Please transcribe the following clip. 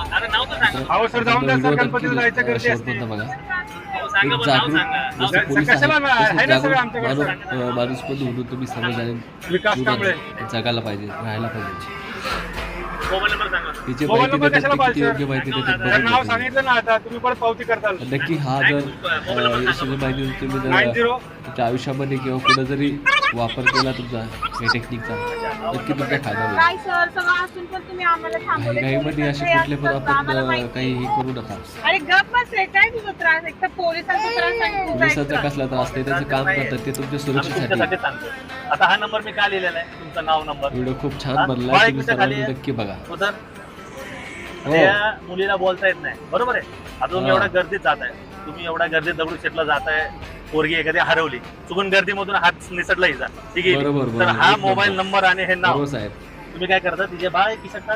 अहो सर जाऊन द्या सर गणपतीला जायचं गर्दी असते एक जागरूक. पोलीस कशाला आहे ना सगळं जागरूक आमच्याकडे म्हणून तुम्ही विकास कांबळे. जगायला पाहिजे राहायला पाहिजे. मोबाईल नंबर सांगा. तिची मोबाईल माहिती नंबर देतात कशाला ते किती पाहिजे? योग्य माहिती देतात तर तर बघून नाव घेतो. सांगितलं ना आता तुम्ही परत पावती करताल. नक्की हा जर अ, ही माहिती तुम्ही नाईन जर झिरो. तुमच्या आयुष्यामध्ये किंवा कुठं जरी वापर केला तुमचा या टेक्निकचा नक्की तुमचा फायदा होईल. काय सर सगळं असून पण तुम्ही आम्हाला थांबवले घाईमध्ये असे पोलिसांचं हे कुठले पण आपण काही हे. करू नका. अरे गप बस आहे काय तुझा त्रास? एक तर पोलिसांचा त्रास आणि तुझा पोलिसांचा extra. कसला त्रास? नाही त्यांचं काम करतात ते तुमच्या आम्ही सुरक्षेसाठी. सांगतो. आता हा नंबर मी का लिहिलेला आहे? तुमचं नाव नंबर. व्हिडिओ खूप छान हा? बनला तुम्ही सर्वांनी. नक्की बघा. उतर हो. त्या मुलीला बोलता येत नाही. बरोबर आहे? आता तुम्ही हा. एवढ्या गर्दीत जात आहे. तुम्ही एवढ्या गर्दीत दगडूशेठला जाताय पोरगी एखादी हरवली चुकून गर्दीमधून हात निसटला हिचा ठीक आहे? तर हा मोबाईल नंबर आणि हे नाव. तुम्ही काय करता? तिचे बाय की शकता